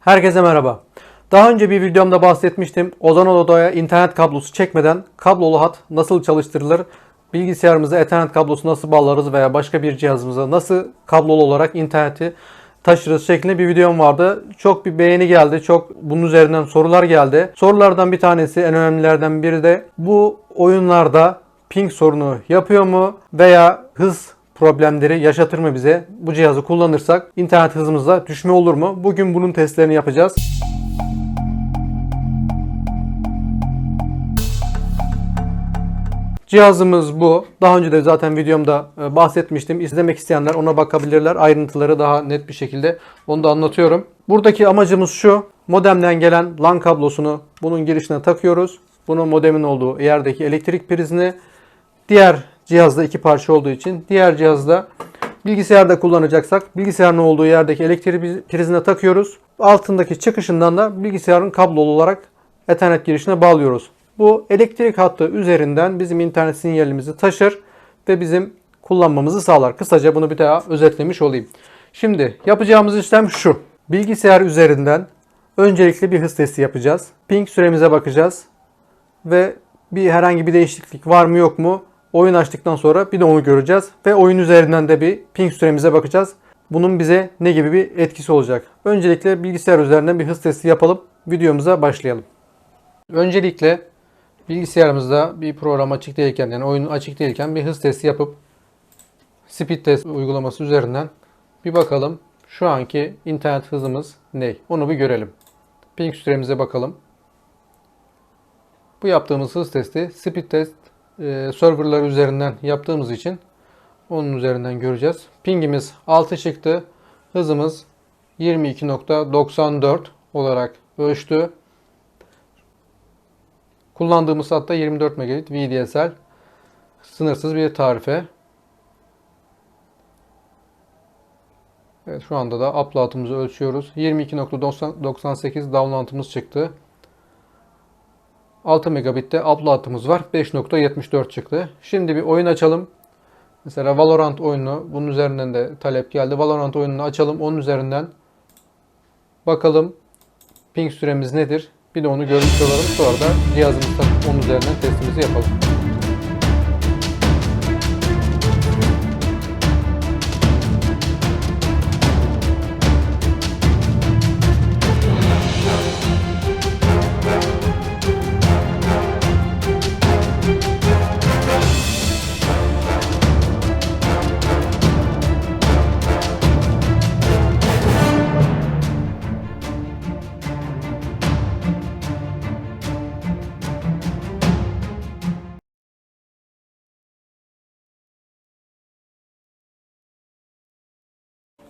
Herkese merhaba. Daha önce bir videomda bahsetmiştim. Ozan odaya internet kablosu çekmeden kablolu hat nasıl çalıştırılır? Bilgisayarımıza ethernet kablosu nasıl bağlarız veya başka bir cihazımıza nasıl kablolu olarak interneti taşırız şeklinde bir videom vardı. Çok bir beğeni geldi. Çok bunun üzerinden sorular geldi. Sorulardan bir tanesi en önemlilerden biri de bu oyunlarda ping sorunu yapıyor mu veya hız problemleri yaşatır mı bize? Bu cihazı kullanırsak internet hızımızda düşme olur mu? Bugün bunun testlerini yapacağız. Cihazımız bu. Daha önce de zaten videomda e, bahsetmiştim. İzlemek isteyenler ona bakabilirler. Ayrıntıları daha net bir şekilde onu da anlatıyorum. Buradaki amacımız şu. Modemden gelen LAN kablosunu bunun girişine takıyoruz. Bunun modemin olduğu yerdeki elektrik prizini diğer cihazda iki parça olduğu için diğer cihazda bilgisayarda kullanacaksak bilgisayarın olduğu yerdeki elektrik prizine takıyoruz. Altındaki çıkışından da bilgisayarın kablolu olarak Ethernet girişine bağlıyoruz. Bu elektrik hattı üzerinden bizim internet sinyalimizi taşır ve bizim kullanmamızı sağlar. Kısaca bunu bir daha özetlemiş olayım. Şimdi yapacağımız işlem şu. Bilgisayar üzerinden öncelikle bir hız testi yapacağız. Ping süremize bakacağız ve bir herhangi bir değişiklik var mı yok mu? Oyun açtıktan sonra bir de onu göreceğiz ve oyun üzerinden de bir ping süremize bakacağız. Bunun bize ne gibi bir etkisi olacak? Öncelikle bilgisayar üzerinden bir hız testi yapalım. Videomuza başlayalım. Öncelikle bilgisayarımızda bir program açık değilken yani oyun açık değilken bir hız testi yapıp speed test uygulaması üzerinden bir bakalım şu anki internet hızımız ne? Onu bir görelim. Ping süremize bakalım. Bu yaptığımız hız testi speed test e, serverlar üzerinden yaptığımız için onun üzerinden göreceğiz. Pingimiz 6 çıktı. Hızımız 22.94 olarak ölçtü. Kullandığımız hatta 24 megabit VDSL sınırsız bir tarife. Evet şu anda da upload'ımızı ölçüyoruz. 22.98 download'ımız çıktı. 6 megabitte upload'ımız var. 5.74 çıktı. Şimdi bir oyun açalım. Mesela Valorant oyunu bunun üzerinden de talep geldi. Valorant oyununu açalım. Onun üzerinden bakalım ping süremiz nedir? Bir de onu görmüş olalım. Sonra da cihazımızı takıp onun üzerinden testimizi yapalım.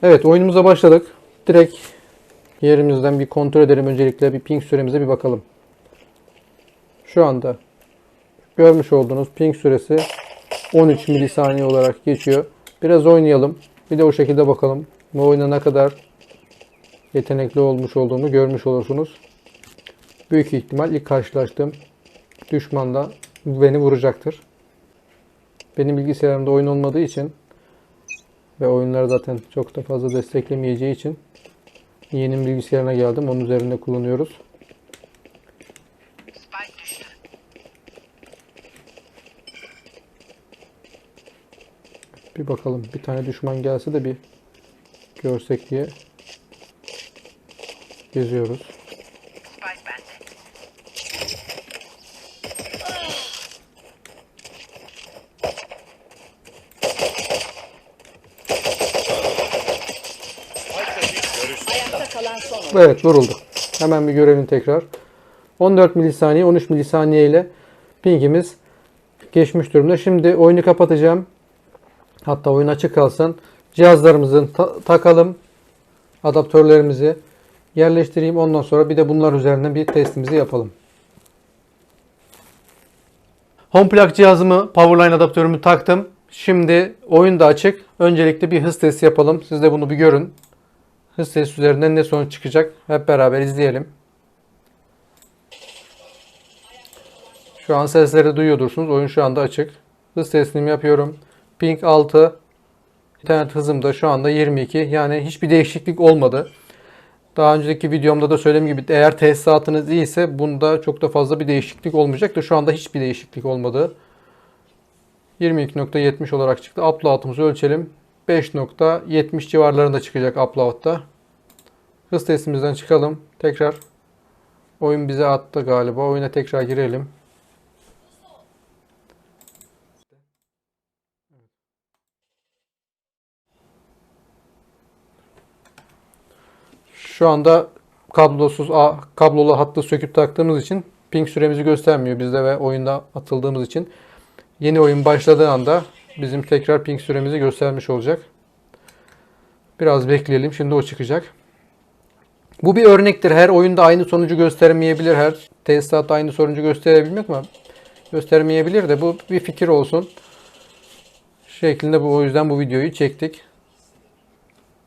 Evet oyunumuza başladık. Direkt yerimizden bir kontrol edelim. Öncelikle bir ping süremize bir bakalım. Şu anda görmüş olduğunuz ping süresi 13 milisaniye olarak geçiyor. Biraz oynayalım. Bir de o şekilde bakalım. Bu oyuna ne kadar yetenekli olmuş olduğumu görmüş olursunuz. Büyük ihtimal ilk karşılaştığım düşman da beni vuracaktır. Benim bilgisayarımda oyun olmadığı için ve oyunları zaten çok da fazla desteklemeyeceği için yeğenim bilgisayarına geldim. Onun üzerinde kullanıyoruz. Bir bakalım. Bir tane düşman gelse de bir görsek diye geziyoruz. Evet vuruldu. Hemen bir görelim tekrar. 14 milisaniye 13 milisaniye ile pingimiz geçmiş durumda. Şimdi oyunu kapatacağım. Hatta oyun açık kalsın. Cihazlarımızı ta- takalım. Adaptörlerimizi yerleştireyim. Ondan sonra bir de bunlar üzerinden bir testimizi yapalım. Home plug cihazımı, Powerline adaptörümü taktım. Şimdi oyun da açık. Öncelikle bir hız testi yapalım. Siz de bunu bir görün. Hız testi üzerinden ne sonuç çıkacak? Hep beraber izleyelim. Şu an sesleri duyuyordursunuz. Oyun şu anda açık. Hız testimi yapıyorum. Ping 6. İnternet hızım da şu anda 22. Yani hiçbir değişiklik olmadı. Daha önceki videomda da söylediğim gibi eğer tesisatınız iyiyse bunda çok da fazla bir değişiklik olmayacaktır. Şu anda hiçbir değişiklik olmadı. 22.70 olarak çıktı. Upload'umuzu ölçelim. 5.70 civarlarında çıkacak upload'da. Hız testimizden çıkalım. Tekrar oyun bize attı galiba. Oyuna tekrar girelim. Şu anda kablosuz a, kablolu hattı söküp taktığımız için ping süremizi göstermiyor bizde ve oyunda atıldığımız için. Yeni oyun başladığı anda bizim tekrar ping süremizi göstermiş olacak. Biraz bekleyelim. Şimdi o çıkacak. Bu bir örnektir. Her oyunda aynı sonucu göstermeyebilir. Her tesisat aynı sonucu gösterebilmek ama göstermeyebilir de bu bir fikir olsun. Şeklinde bu o yüzden bu videoyu çektik.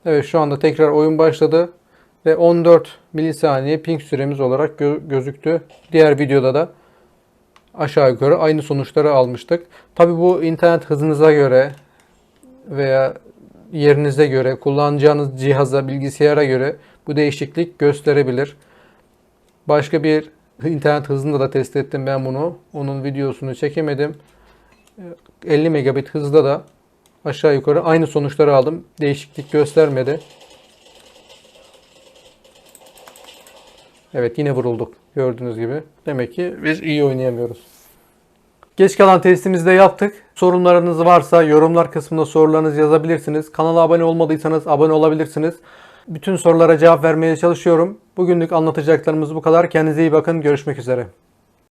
Evet şu anda tekrar oyun başladı ve 14 milisaniye ping süremiz olarak gö- gözüktü. Diğer videoda da aşağı yukarı aynı sonuçları almıştık. Tabi bu internet hızınıza göre veya yerinize göre, kullanacağınız cihaza, bilgisayara göre bu değişiklik gösterebilir. Başka bir internet hızında da test ettim ben bunu. Onun videosunu çekemedim. 50 megabit hızda da aşağı yukarı aynı sonuçları aldım. Değişiklik göstermedi. Evet yine vurulduk. Gördüğünüz gibi. Demek ki biz iyi oynayamıyoruz. Geç kalan testimizi de yaptık. Sorunlarınız varsa yorumlar kısmında sorularınızı yazabilirsiniz. Kanala abone olmadıysanız abone olabilirsiniz. Bütün sorulara cevap vermeye çalışıyorum. Bugünlük anlatacaklarımız bu kadar. Kendinize iyi bakın. Görüşmek üzere.